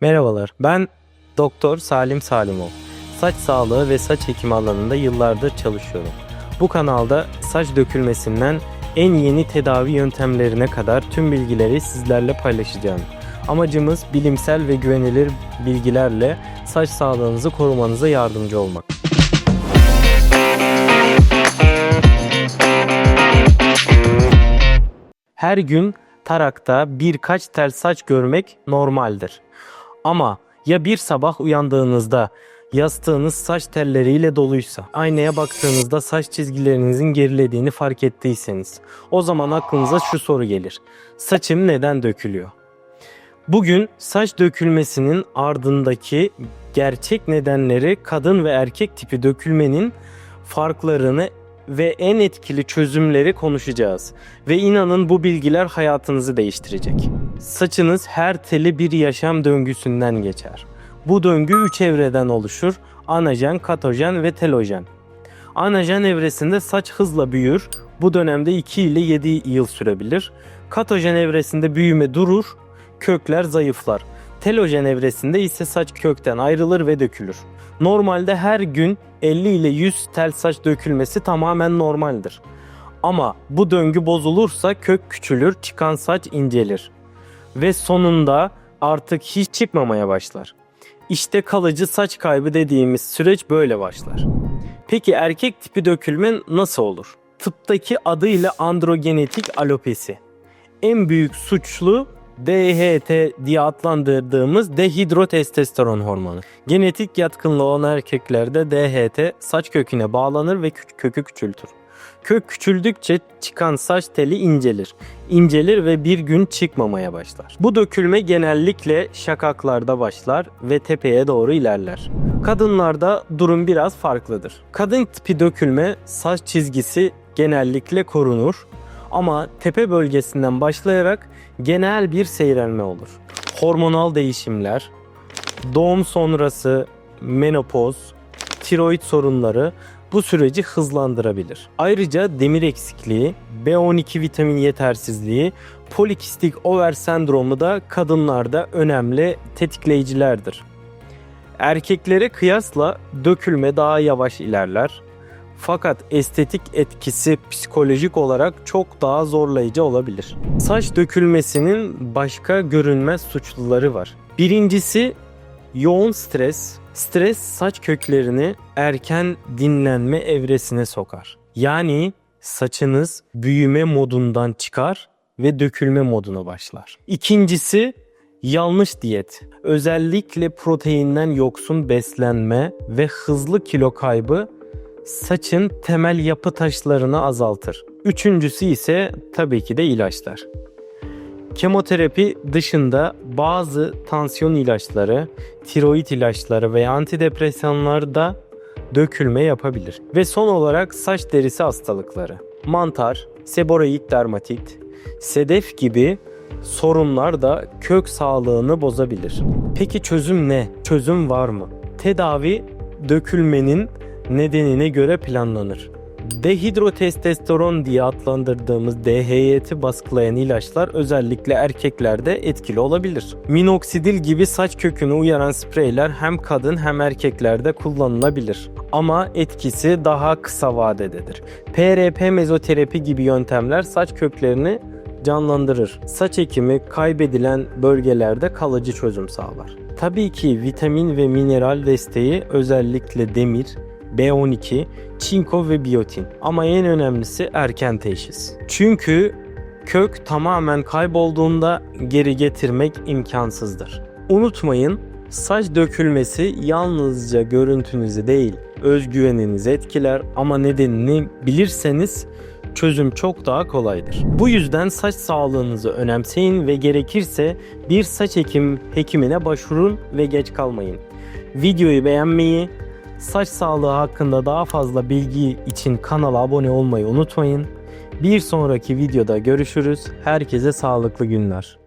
Merhabalar, ben Doktor Salim Salimov. Saç sağlığı ve saç ekimi alanında yıllardır çalışıyorum. Bu kanalda saç dökülmesinden en yeni tedavi yöntemlerine kadar tüm bilgileri sizlerle paylaşacağım. Amacımız bilimsel ve güvenilir bilgilerle saç sağlığınızı korumanıza yardımcı olmak. Her gün tarakta birkaç tel saç görmek normaldir. Ama ya bir sabah uyandığınızda yastığınız saç telleriyle doluysa, aynaya baktığınızda saç çizgilerinizin gerilediğini fark ettiyseniz, o zaman aklınıza şu soru gelir. Saçım neden dökülüyor? Bugün saç dökülmesinin ardındaki gerçek nedenleri kadın ve erkek tipi dökülmenin farklarını ve en etkili çözümleri konuşacağız. Ve inanın bu bilgiler hayatınızı değiştirecek. Saçınız her teli bir yaşam döngüsünden geçer. Bu döngü üç evreden oluşur. Anajen, katojen ve telojen. Anajen evresinde saç hızla büyür. Bu dönemde 2 ile 7 yıl sürebilir. Katojen evresinde büyüme durur, kökler zayıflar. Telojen evresinde ise saç kökten ayrılır ve dökülür. Normalde her gün 50 ile 100 tel saç dökülmesi tamamen normaldir. Ama bu döngü bozulursa kök küçülür, çıkan saç incelir ve sonunda artık hiç çıkmamaya başlar. İşte kalıcı saç kaybı dediğimiz süreç böyle başlar. Peki erkek tipi dökülme nasıl olur? Tıptaki adıyla androgenetik alopesi. En büyük suçlu DHT diye adlandırdığımız dehidrotestosteron hormonu. Genetik yatkınlığı olan erkeklerde DHT saç köküne bağlanır ve kö- kökü küçültür. Kök küçüldükçe çıkan saç teli incelir. İncelir ve bir gün çıkmamaya başlar. Bu dökülme genellikle şakaklarda başlar ve tepeye doğru ilerler. Kadınlarda durum biraz farklıdır. Kadın tipi dökülme saç çizgisi genellikle korunur ama tepe bölgesinden başlayarak genel bir seyrelme olur. Hormonal değişimler, doğum sonrası menopoz, tiroid sorunları bu süreci hızlandırabilir. Ayrıca demir eksikliği, B12 vitamin yetersizliği, polikistik over sendromu da kadınlarda önemli tetikleyicilerdir. Erkeklere kıyasla dökülme daha yavaş ilerler. Fakat estetik etkisi psikolojik olarak çok daha zorlayıcı olabilir. Saç dökülmesinin başka görünmez suçluları var. Birincisi yoğun stres. Stres saç köklerini erken dinlenme evresine sokar. Yani saçınız büyüme modundan çıkar ve dökülme moduna başlar. İkincisi yanlış diyet. Özellikle proteinden yoksun beslenme ve hızlı kilo kaybı saçın temel yapı taşlarını azaltır. Üçüncüsü ise tabii ki de ilaçlar. Kemoterapi dışında bazı tansiyon ilaçları, tiroid ilaçları ve antidepresanlar da dökülme yapabilir. Ve son olarak saç derisi hastalıkları. Mantar, seboreik dermatit, sedef gibi sorunlar da kök sağlığını bozabilir. Peki çözüm ne? Çözüm var mı? Tedavi dökülmenin nedenine göre planlanır. Dehidrotestosteron diye adlandırdığımız DHE'yi baskılayan ilaçlar özellikle erkeklerde etkili olabilir. Minoksidil gibi saç kökünü uyaran spreyler hem kadın hem erkeklerde kullanılabilir. Ama etkisi daha kısa vadededir. PRP mezoterapi gibi yöntemler saç köklerini canlandırır. Saç ekimi kaybedilen bölgelerde kalıcı çözüm sağlar. Tabii ki vitamin ve mineral desteği özellikle demir, B12, çinko ve biyotin. Ama en önemlisi erken teşhis. Çünkü kök tamamen kaybolduğunda geri getirmek imkansızdır. Unutmayın saç dökülmesi yalnızca görüntünüzü değil özgüveninizi etkiler ama nedenini bilirseniz çözüm çok daha kolaydır. Bu yüzden saç sağlığınızı önemseyin ve gerekirse bir saç ekim hekimine başvurun ve geç kalmayın. Videoyu beğenmeyi, saç sağlığı hakkında daha fazla bilgi için kanala abone olmayı unutmayın. Bir sonraki videoda görüşürüz. Herkese sağlıklı günler.